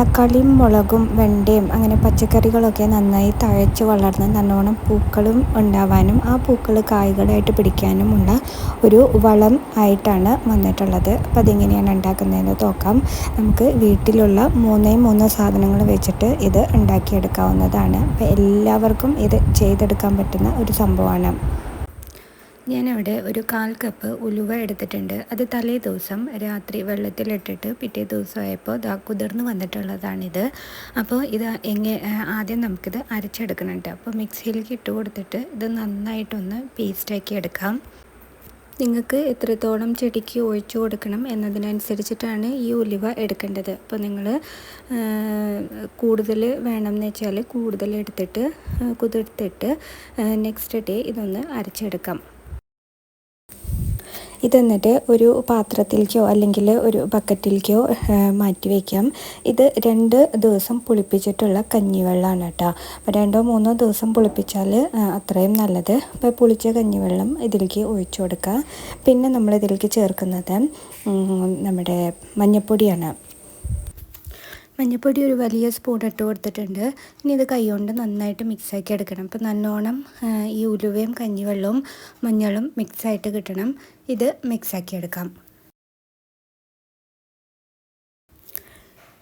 തക്കാളിയും മുളകും വെണ്ടയും അങ്ങനെ പച്ചക്കറികളൊക്കെ നന്നായി തഴച്ച് വളർന്ന് നല്ലോണം പൂക്കളും ഉണ്ടാവാനും ആ പൂക്കൾ കായ്കളായിട്ട് പിടിക്കാനുമുള്ള ഒരു വളം ആയിട്ടാണ് വന്നിട്ടുള്ളത്. അപ്പോൾ അതെങ്ങനെയാണ് ഉണ്ടാക്കുന്നതെന്ന് നോക്കാം. നമുക്ക് വീട്ടിലുള്ള മൂന്നേ മൂന്ന് സാധനങ്ങൾ വെച്ചിട്ട് ഇത് ഉണ്ടാക്കിയെടുക്കാവുന്നതാണ്. അപ്പോൾ എല്ലാവർക്കും ഇത് ചെയ്തെടുക്കാൻ പറ്റുന്ന ഒരു സംഭവമാണ്. ഞാനവിടെ ഒരു കാൽ കപ്പ് ഉലുവ എടുത്തിട്ടുണ്ട്. അത് തലേ ദിവസം രാത്രി വെള്ളത്തിലിട്ടിട്ട് പിറ്റേ ദിവസമായപ്പോൾ ഇതാ കുതിർന്ന് വന്നിട്ടുള്ളതാണിത്. അപ്പോൾ ഇത് എങ്ങനെ ആദ്യം നമുക്കിത് അരച്ചെടുക്കണം അപ്പോൾ മിക്സിയിലേക്ക് ഇട്ട് കൊടുത്തിട്ട് ഇത് നന്നായിട്ടൊന്ന് പേസ്റ്റാക്കി എടുക്കാം. നിങ്ങൾക്ക് എത്രത്തോളം ചെടിക്ക് ഒഴിച്ചു കൊടുക്കണം എന്നതിനനുസരിച്ചിട്ടാണ് ഈ ഉലുവ എടുക്കേണ്ടത്. അപ്പോൾ നിങ്ങൾ കൂടുതൽ വേണമെന്ന് വെച്ചാൽ കൂടുതൽ എടുത്തിട്ട് കുതിർത്തിട്ട് നെക്സ്റ്റ് ഡേ ഇതൊന്ന് അരച്ചെടുക്കാം. ഇതെന്നിട്ട് ഒരു പാത്രത്തിലേക്കോ അല്ലെങ്കിൽ ഒരു ബക്കറ്റിലേക്കോ മാറ്റി വയ്ക്കാം ഇത് രണ്ട് ദിവസം പുളിപ്പിച്ചിട്ടുള്ള കഞ്ഞിവെള്ളമാണ് കേട്ടോ. അപ്പോൾ രണ്ടോ മൂന്നോ ദിവസം പുളിപ്പിച്ചാൽ അത്രയും നല്ലത്. അപ്പോൾ പുളിച്ച കഞ്ഞിവെള്ളം ഇതിലേക്ക് ഒഴിച്ചു കൊടുക്കുക പിന്നെ നമ്മളിതിലേക്ക് ചേർക്കുന്നത് നമ്മുടെ മഞ്ഞൾപ്പൊടിയാണ് മഞ്ഞൾപ്പൊടി ഒരു വലിയ സ്പൂൺ ഇട്ട് കൊടുത്തിട്ടുണ്ട്. ഇനി ഇത് കൈകൊണ്ട് നന്നായിട്ട് മിക്സാക്കി എടുക്കണം. അപ്പോൾ നല്ലോണം ഈ ഉലുവയും കഞ്ഞിവെള്ളവും മഞ്ഞളും മിക്സായിട്ട് കിട്ടണം. ഇത് മിക്സാക്കി എടുക്കാം.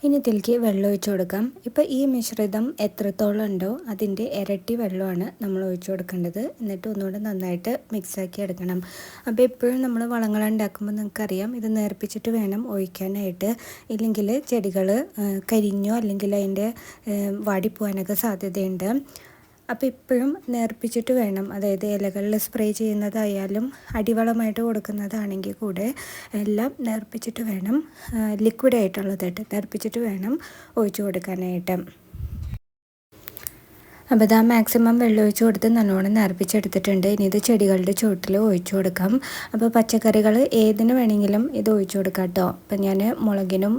ഇനി ഇതിലേക്ക് വെള്ളം ഒഴിച്ചു കൊടുക്കാം. ഇപ്പോൾ ഈ മിശ്രിതം എത്രത്തോളം ഉണ്ടോ അതിന്റെ ഇരട്ടി വെള്ളമാണ് നമ്മൾ ഒഴിച്ചു കൊടുക്കേണ്ടത്. എന്നിട്ട് ഒന്നുകൂടെ നന്നായിട്ട് മിക്സാക്കി എടുക്കണം. അപ്പോൾ എപ്പോഴും നമ്മൾ വളങ്ങൾ ഉണ്ടാക്കുമ്പോൾ നിങ്ങൾക്കറിയാം ഇത് നേർപ്പിച്ചിട്ട് വേണം ഒഴിക്കാനായിട്ട്. ഇല്ലെങ്കിൽ ചെടികൾ കരിഞ്ഞോ അല്ലെങ്കിൽ അതിന്റെ വാടിപ്പോകാനൊക്കെ സാധ്യതയുണ്ട്. അപ്പോൾ ഇപ്പോഴും നേർപ്പിച്ചിട്ട് വേണം. അതായത് ഇലകളിൽ സ്പ്രേ ചെയ്യുന്നതായാലും അടിവളമായിട്ട് കൊടുക്കുന്നതാണെങ്കിൽ കൂടെ എല്ലാം നേർപ്പിച്ചിട്ട് വേണം. ലിക്വിഡായിട്ടുള്ളതായിട്ട് നേർപ്പിച്ചിട്ട് വേണം ഒഴിച്ചു കൊടുക്കാനായിട്ട്. അപ്പോൾ ഇതാ മാക്സിമം വെള്ളം ഒഴിച്ച് കൊടുത്ത് നല്ലോണം നിറപ്പിച്ചെടുത്തിട്ടുണ്ട് ഇനി ഇത് ചെടികളുടെ ചുവട്ടിൽ ഒഴിച്ചു കൊടുക്കാം. അപ്പോൾ പച്ചക്കറികൾ ഏതിന് വേണമെങ്കിലും ഇത് ഒഴിച്ചു കൊടുക്കാം കേട്ടോ. അപ്പം ഞാൻ മുളകിനും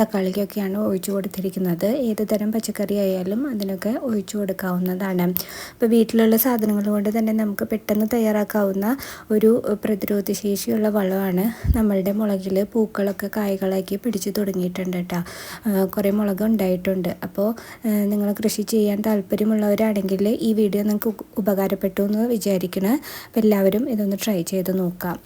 തക്കാളിക്കൊക്കെയാണ് ഒഴിച്ചു കൊടുത്തിരിക്കുന്നത്. ഏത് തരം പച്ചക്കറി ആയാലും അതിനൊക്കെ ഒഴിച്ചു കൊടുക്കാവുന്നതാണ്. അപ്പോൾ വീട്ടിലുള്ള സാധനങ്ങൾ കൊണ്ട് തന്നെ നമുക്ക് പെട്ടെന്ന് തയ്യാറാക്കാവുന്ന ഒരു പ്രതിരോധ ശേഷിയുള്ള വളമാണ് നമ്മളുടെ മുളകിൽ പൂക്കളൊക്കെ കായ്കളാക്കി പിടിച്ചു തുടങ്ങിയിട്ടുണ്ട് കേട്ടോ. കുറേ മുളക് ഉണ്ടായിട്ടുണ്ട്. അപ്പോൾ നിങ്ങൾ കൃഷി ചെയ്യാൻ താല്പര്യമുള്ള ഉള്ളവരാണെങ്കിൽ ഈ വീഡിയോ നിങ്ങൾക്ക് ഉപകാരപ്പെട്ടു എന്ന് വിചാരിക്കണം. അപ്പോൾ എല്ലാവരും ഇതൊന്ന് ട്രൈ ചെയ്ത് നോക്കാം.